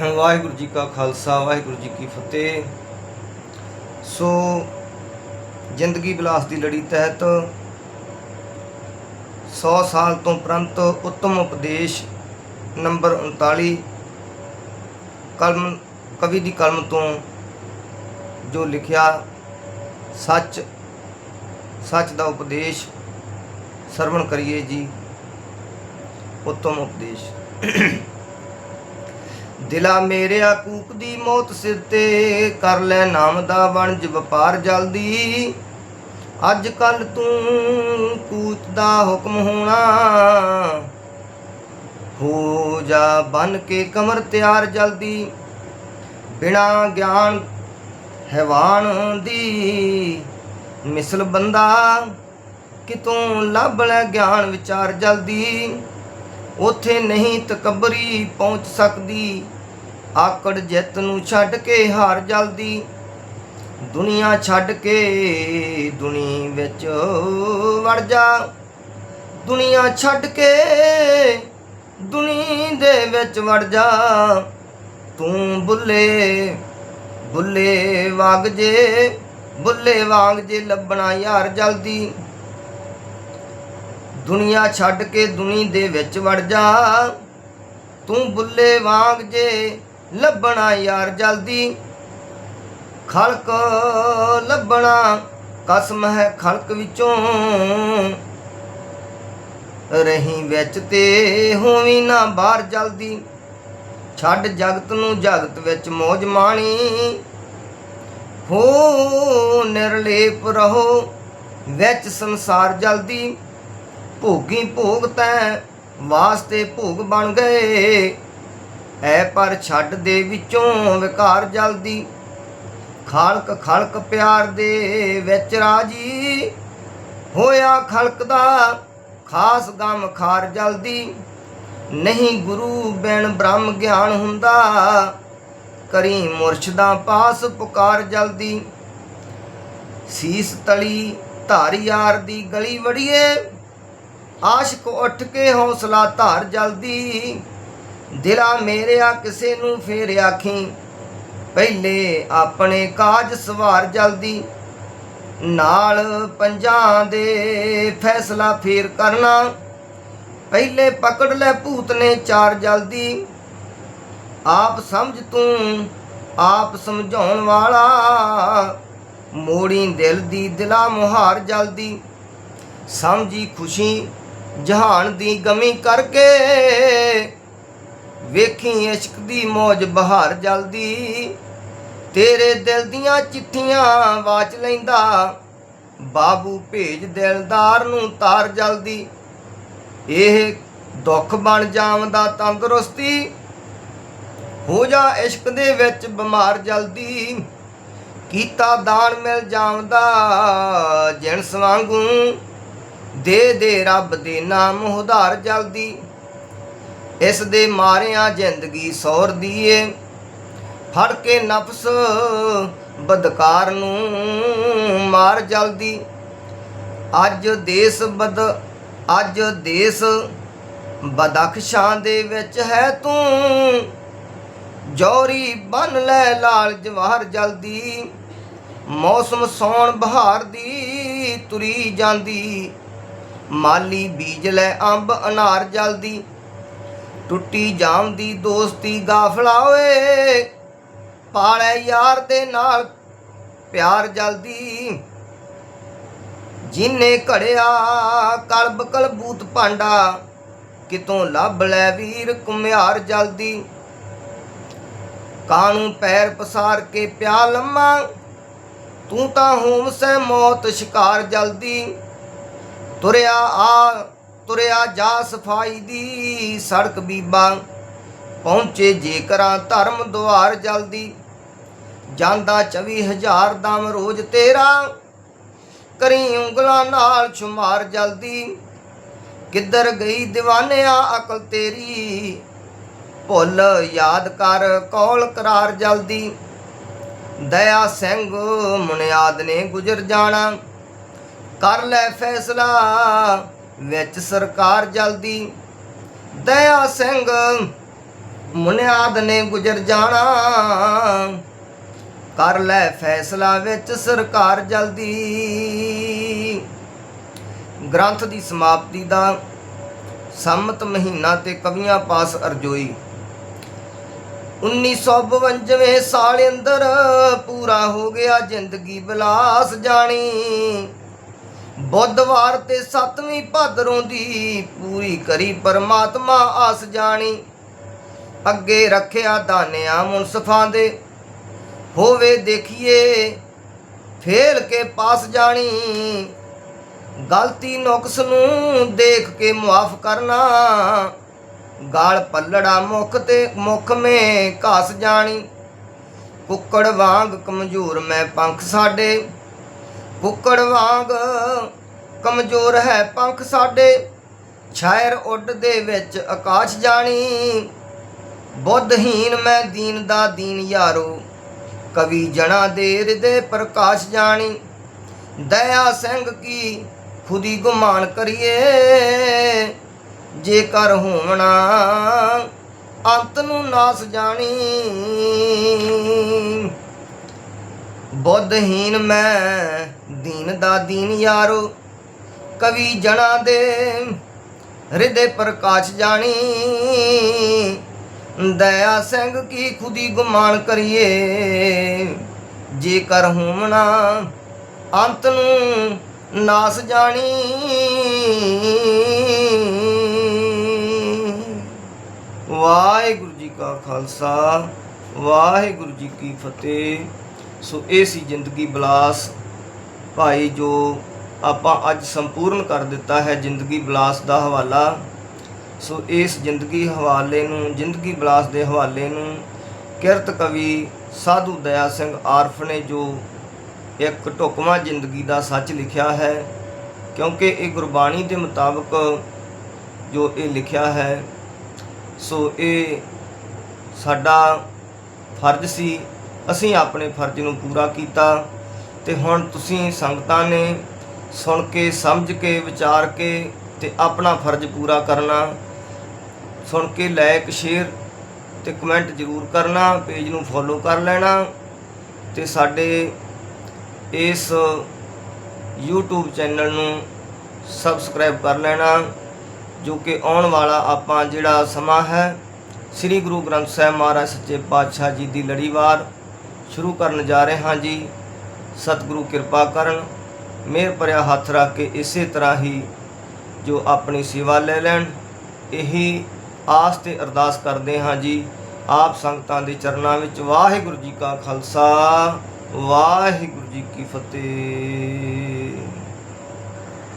ਵਾਹਿਗੁਰੂ ਜੀ ਕਾ ਖਾਲਸਾ, ਵਾਹਿਗੁਰੂ ਜੀ ਕੀ ਫਤਿਹ। ਸੋ, ਜ਼ਿੰਦਗੀ ਵਿਲਾਸ ਦੀ ਲੜੀ ਤਹਿਤ 100 ਸਾਲ ਤੋਂ ਪ੍ਰੰਤ ਉੱਤਮ ਉਪਦੇਸ਼ ਨੰਬਰ 39 ਕਲਮ, ਕਵੀ ਦੀ ਕਲਮ ਤੋਂ ਜੋ ਲਿਖਿਆ, ਸੱਚ ਸੱਚ ਦਾ ਉਪਦੇਸ਼ ਸਰਵਣ ਕਰੀਏ ਜੀ, ਉੱਤਮ ਉਪਦੇਸ਼। ਦਿਲਾ ਮੇਰਿਆ ਕੂਕ ਦੀ ਮੌਤ ਸਿਰ ਤੇ, ਕਰ ਲੈ ਨਾਮ ਦਾ ਵਣਜ ਵਪਾਰ ਜਲਦੀ। ਅੱਜ ਕੱਲ ਤੂੰ ਕੂਤ ਦਾ ਹੁਕਮ ਹੋਣਾ, ਹੋ ਜਾ ਬਨ ਕੇ ਕਮਰ ਤਿਆਰ ਜਲਦੀ। ਬਿਨਾ ਗਿਆਨ ਹੈਵਾਨ ਦੀ ਮਿਸਲ ਬੰਦਾ ਕਿਤੋਂ ਲੱਭ ਲੈ ਗਿਆਨ ਵਿਚਾਰ ਜਲਦੀ। ਉਥੇ ਨਹੀਂ ਤਕਬਰੀ ਪਹੁੰਚ ਸਕਦੀ। ਆਕੜ ਜਿੱਤ ਨੂੰ ਛੱਡ ਕੇ ਹਾਰ ਜਲਦੀ। ਦੁਨੀਆ ਛੱਡ ਕੇ ਦੁਨੀ ਵਿੱਚ ਵੜ ਜਾ। ਦੁਨੀਆ ਛੱਡ ਕੇ ਦੁਨੀ ਦੇ ਵਿੱਚ ਵੜ ਜਾ। ਤੂੰ ਬੁੱਲੇ ਬੁੱਲੇ ਵਾਗ ਜੇ, ਬੁੱਲੇ ਵਾਂਗ ਜੇ ਲੱਭਣਾ ਯਾਰ ਜਲਦੀ। ਦੁਨੀਆ ਛੱਡ ਕੇ ਦੁਨੀ ਦੇ ਵਿੱਚ ਵੜ ਜਾ। ਤੂੰ ਬੁੱਲੇ ਵਾਂਗ ਜੇ ਲੱਭਣਾ ਯਾਰ ਜਲਦੀ। ਖਲਕ ਲੱਭਣਾ ਕਸਮ ਹੈ ਖਲਕ ਵਿੱਚੋਂ। ਰਹੀ ਵਿੱਚ ਤੇ ਹੋਵੀ ਨਾ ਬਾਹਰ ਜਲਦੀ। ਛੱਡ ਜਗਤ ਨੂੰ ਜਗਤ ਵਿੱਚ ਮੋਜ ਮਾਣੀ। ਹੋ ਨਿਰਲੇਪ ਰਹੋ ਵਿੱਚ ਸੰਸਾਰ ਜਲਦੀ। ਭੋਗੀ ਭੋਗ ਤੈ ਵਾਸਤੇ ਭੋਗ ਬਣ ਗਏ। ਐ ਪਰ ਛੱਡ ਦੇ ਵਿੱਚੋਂ ਵਿਕਾਰ ਜਲਦੀ। ਖਾਲਕ ਖਲਕ ਪਿਆਰ ਦੇ ਵਿੱਚ ਰਾਜੀ। ਹੋਇਆ ਖਲਕ ਦਾ ਖਾਸ ਗਮ ਖਾਰ ਜਲਦੀ। ਨਹੀਂ ਗੁਰੂ ਬਿਨ ਬ੍ਰਹਮ ਗਿਆਨ ਹੁੰਦਾ। ਕਰੀ ਮੁਰਸ਼ਿਦਾਂ ਪਾਸ ਪੁਕਾਰ ਜਲਦੀ। ਸੀਸ ਤਲੀ ਧਾਰ ਯਾਰ ਦੀ ਗਲੀ ਵੜੀਏ। ਆਸ਼ਕ ਉੱਠ ਕੇ ਹੌਸਲਾ ਧਾਰ ਜਲਦੀ। ਦਿਲਾ ਮੇਰਿਆ ਕਿਸੇ ਨੂੰ ਫੇਰ ਆਖੀ, ਪਹਿਲੇ ਆਪਣੇ ਕਾਜ ਸਵਾਰ ਜਲਦੀ। ਨਾਲ ਪੰਜਾਂ ਦੇ ਫੈਸਲਾ ਫੇਰ ਕਰਨਾ। ਪਹਿਲੇ ਪਕੜ ਲੈ ਭੂਤ ਨੇ ਚਾਰ ਜਲਦੀ। ਆਪ ਸਮਝ ਤੂੰ, ਆਪ ਸਮਝਾਉਣ ਵਾਲਾ। ਮੋੜੀ ਦਿਲ ਦੀ ਦਿਲਾ ਮੁਹਾਰ ਜਲਦੀ। ਸਮਝੀ ਖੁਸ਼ੀ ਜਹਾਨ ਦੀ ਗਮੀ ਕਰਕੇ ਵੇਖੀ ਇਸ਼ਕ ਦੀ ਮੌਜ ਬਹਾਰ ਜਲਦੀ। ਤੇਰੇ ਦਿਲ ਦੀਆਂ ਚਿੱਠੀਆਂ ਵਾਚ ਲੈਂਦਾ, ਬਾਬੂ ਭੇਜ ਦਿਲਦਾਰ ਨੂੰ ਤਾਰ ਜਲਦੀ। ਇਹ ਦੁੱਖ ਬਣ ਜਾਵਦਾ ਤੰਦਰੁਸਤੀ, ਹੋ ਜਾ ਇਸ਼ਕ ਦੇ ਵਿੱਚ ਬਿਮਾਰ ਜਲਦੀ। ਕੀਤਾ ਦਾਨ ਮਿਲ ਜਾਵਦਾ ਜਿਣਸ ਵਾਂਗੂ। ਦੇ ਦੇ ਰੱਬ ਦੇ ਨਾਮ ਉਧਾਰ ਜਲਦੀ। ਇਸ ਦੇ ਮਾਰਿਆਂ ਜ਼ਿੰਦਗੀ ਸੌਰ ਦੀਏ। ਫੜ ਕੇ ਨਫਸ ਬਦਕਾਰ ਨੂੰ ਮਾਰ ਜਲਦੀ। ਅੱਜ ਦੇਸ ਬਦ, ਅੱਜ ਦੇਸ ਬਦਖਸ਼ਾਂ ਦੇ ਵਿੱਚ ਹੈ ਤੂੰ। ਜੌਰੀ ਬਨ ਲੈ ਲਾਲ ਜਵਾਹਰ ਜਲਦੀ। ਮੌਸਮ ਸੌਣ ਬਹਾਰ ਦੀ ਤੁਰੀ ਜਾਂਦੀ। ਮਾਲੀ ਬੀਜ ਲੈ ਅੰਬ ਅਨਾਰ ਜਲਦੀ। ਟੁੱਟੀ ਜਾਮ ਦੀ ਦੋਸਤੀ ਗਾਫਲਾ ਓਏ। ਪਾਲੇ ਯਾਰ ਦੇ ਨਾਲ ਪਿਆਰ ਜਲਦੀ। ਜਿਨੇ ਘੜਿਆ ਕਲਬ ਕਲਬੂਤ ਭਾਂਡਾ, ਕਿਤੋਂ ਲੱਭ ਲੈ ਵੀਰ ਕੁਮਿਆਰ ਜਲਦੀ। ਕਾਣੂ ਪੈਰ ਪਸਾਰ ਕੇ ਪਿਆ ਲੰਮਾ, ਤੂੰ ਤਾਂ ਹੋਮ ਸੈ ਮੌਤ ਸ਼ਿਕਾਰ ਜਲਦੀ। ਤੁਰਿਆ ਆ, ਤੁਰਿਆ ਜਾ ਸਫ਼ਾਈ ਦੀ ਸੜਕ ਬੀਬਾ। ਪਹੁੰਚੇ ਜੇਕਰਾਂ ਧਰਮ ਦੁਆਰ ਜਲਦੀ। ਜਾਂਦਾ 24000 ਦਮ ਰੋਜ਼ ਤੇਰਾ। ਕਰੀ ਉਂਗਲਾਂ ਨਾਲ ਛੁਮਾਰ ਜਲਦੀ। ਕਿੱਧਰ ਗਈ دیਵਾਨਿਆ ਅਕਲ ਤੇਰੀ? ਭੁੱਲ ਯਾਦ ਕਰ ਕੌਲ ਕਰਾਰ ਜਲਦੀ। ਦਇਆ ਸਿੰਘ ਮੁਨਿਆਦ ਨੇ ਗੁਜ਼ਰ ਜਾਣਾ। ਕਰ ਲੈ ਫੈਸਲਾ, ਵਿੱਚ ਸਰਕਾਰ ਜਲਦੀ। ਦਇਆ ਸਿੰਘ ਮੁਨਿਆਦ ਨੇ ਗੁਜ਼ਰ ਜਾਣਾ। ਕਰ ਲੈ ਫੈਸਲਾ, ਵਿੱਚ ਸਰਕਾਰ ਜਲਦੀ। ਗ੍ਰੰਥ ਦੀ ਸਮਾਪਤੀ ਦਾ ਸੰਮਤ ਮਹੀਨਾ ਤੇ ਕਵੀਆਂ ਪਾਸ ਅਰਜੋਈ। 1952 ਸਾਲ ਅੰਦਰ ਪੂਰਾ ਹੋ ਗਿਆ ਜ਼ਿੰਦਗੀ ਬਲਾਸ ਜਾਣੀ। ਬੁੱਧਵਾਰ ਤੇ 7ਵੀਂ ਭਾਦਰੋਂ ਦੀ ਪੂਰੀ ਕਰੀ ਪਰਮਾਤਮਾ ਆਸ ਜਾਣੀ। ਅੱਗੇ ਰੱਖਿਆ ਦਾਨਿਆਂ ਮੁਨਸਫਾਂ ਦੇ। ਹੋਵੇ ਦੇਖੀਏ, ਫੇਲ ਕੇ ਪਾਸ ਜਾਣੀ। ਗਲਤੀ ਨੁਕਸ ਨੂੰ ਦੇਖ ਕੇ ਮੁਆਫ ਕਰਨਾ। ਗਾਲ ਪੱਲੜਾ ਮੁਖ ਤੇ ਮੁਖ ਮੇ ਘਾਸ ਜਾਣੀ। ਕੁੱਕੜ ਵਾਂਗ ਕਮਜ਼ੋਰ ਮੈਂ ਪੰਖ ਸਾਡੇ। ਕੁੱਕੜ ਵਾਂਗ ਕਮਜ਼ੋਰ ਹੈ ਪੰਖ ਸਾਡੇ। ਛਾਇਰ ਉੱਡ ਦੇ ਵਿੱਚ ਆਕਾਸ਼ ਜਾਣੀ। ਬੁੱਧਹੀਨ ਮੈਂ ਦੀਨ ਦਾ ਦੀਨ ਯਾਰੋ। ਕਵੀ ਜਣਾ ਦੇ ਹਿਰਦੇ ਪ੍ਰਕਾਸ਼ ਜਾਣੀ। ਦਇਆ ਸਿੰਘ ਕੀ ਖੁਦੀ ਗੁਮਾਨ ਕਰੀਏ। ਜੇਕਰ ਹੋਵਣਾ ਅੰਤ ਨੂੰ ਨਾਸ ਜਾਣੀ। ਬੁੱਧਹੀਨ ਮੈਂ ਦੀਨ ਦਾ ਦੀਨ ਯਾਰੋ, ਕਵੀ ਜਣਾ ਦੇ ਹਿਰਦੇ ਪ੍ਰਕਾਸ਼ ਜਾਣੀ। ਦਇਆ ਸਿੰਘ ਕੀ ਖੁਦੀ ਗੁਮਾਨ ਕਰੀਏ ਜੇਕਰ ਹੋਵਣਾ ਅੰਤ ਨੂੰ ਨਾਸ ਜਾਣੀ। ਵਾਹਿਗੁਰੂ ਜੀ ਕਾ ਖਾਲਸਾ, ਵਾਹਿਗੁਰੂ ਜੀ ਕੀ ਫਤਿਹ। ਸੋ ਇਹ ਸੀ ਜ਼ਿੰਦਗੀ ਬਲਾਸ। ਭਾਈ, ਜੋ ਆਪਾਂ ਅੱਜ ਸੰਪੂਰਨ ਕਰ ਦਿੱਤਾ ਹੈ ਜ਼ਿੰਦਗੀ ਬਲਾਸ ਦਾ ਹਵਾਲਾ। ਸੋ ਇਸ ਜ਼ਿੰਦਗੀ ਹਵਾਲੇ ਨੂੰ, ਜ਼ਿੰਦਗੀ ਬਲਾਸ ਦੇ ਹਵਾਲੇ ਨੂੰ ਕਿਰਤ ਕਵੀ ਸਾਧੂ ਦਇਆ ਸਿੰਘ ਆਰਫ ਨੇ ਜੋ ਇੱਕ ਢੁਕਵਾਂ ਜ਼ਿੰਦਗੀ ਦਾ ਸੱਚ ਲਿਖਿਆ ਹੈ, ਕਿਉਂਕਿ ਇਹ ਗੁਰਬਾਣੀ ਦੇ ਮੁਤਾਬਕ ਜੋ ਇਹ ਲਿਖਿਆ ਹੈ, ਸੋ ਇਹ ਸਾਡਾ ਫਰਜ਼ ਸੀ ਅਸੀਂ ਆਪਣੇ ਫਰਜ਼ ਨੂੰ ਪੂਰਾ ਕੀਤਾ ਤੇ ਹੁਣ ਤੁਸੀਂ ਸੰਗਤਾਂ ਨੇ ਸੁਣ ਕੇ, ਸਮਝ ਕੇ, ਵਿਚਾਰ ਕੇ ਤੇ ਆਪਣਾ ਫਰਜ਼ ਪੂਰਾ ਕਰਨਾ। ਸੁਣ ਕੇ ਲਾਇਕ ਸ਼ੇਅਰ ਤੇ ਕਮੈਂਟ ਜ਼ਰੂਰ ਕਰਨਾ, ਪੇਜ ਨੂੰ ਫੋਲੋ ਕਰ ਲੈਣਾ ਤੇ ਸਾਡੇ ਇਸ YouTube ਚੈਨਲ ਨੂੰ ਸਬਸਕ੍ਰਾਈਬ ਕਰ ਲੈਣਾ, ਜੋ ਕਿ ਆਉਣ ਵਾਲਾ ਆਪਾਂ ਜਿਹੜਾ ਸਮਾਂ ਹੈ, ਸ੍ਰੀ ਗੁਰੂ ਗ੍ਰੰਥ ਸਾਹਿਬ ਮਹਾਰਾਜ ਸੱਚੇ ਪਾਤਸ਼ਾਹ ਜੀ ਦੀ ਲੜੀਵਾਰ ਸ਼ੁਰੂ ਕਰਨ ਜਾ ਰਹੇ ਹਾਂ ਜੀ। ਸਤਿਗੁਰੂ ਕਿਰਪਾ ਕਰਨ, ਮਿਹਰ ਭਰਿਆ ਹੱਥ ਰੱਖ ਕੇ ਇਸੇ ਤਰ੍ਹਾਂ ਹੀ ਜੋ ਆਪਣੀ ਸੇਵਾ ਲੈ ਲੈਣ, ਇਹੀ ਆਸ ਤੇ ਅਰਦਾਸ ਕਰਦੇ ਹਾਂ ਜੀ। ਆਪ ਸੰਗਤਾਂ ਦੇ ਚਰਨਾਂ ਵਿੱਚ ਵਾਹਿਗੁਰੂ ਜੀ ਕਾ ਖਾਲਸਾ, ਵਾਹਿਗੁਰੂ ਜੀ ਕੀ ਫਤਿਹ।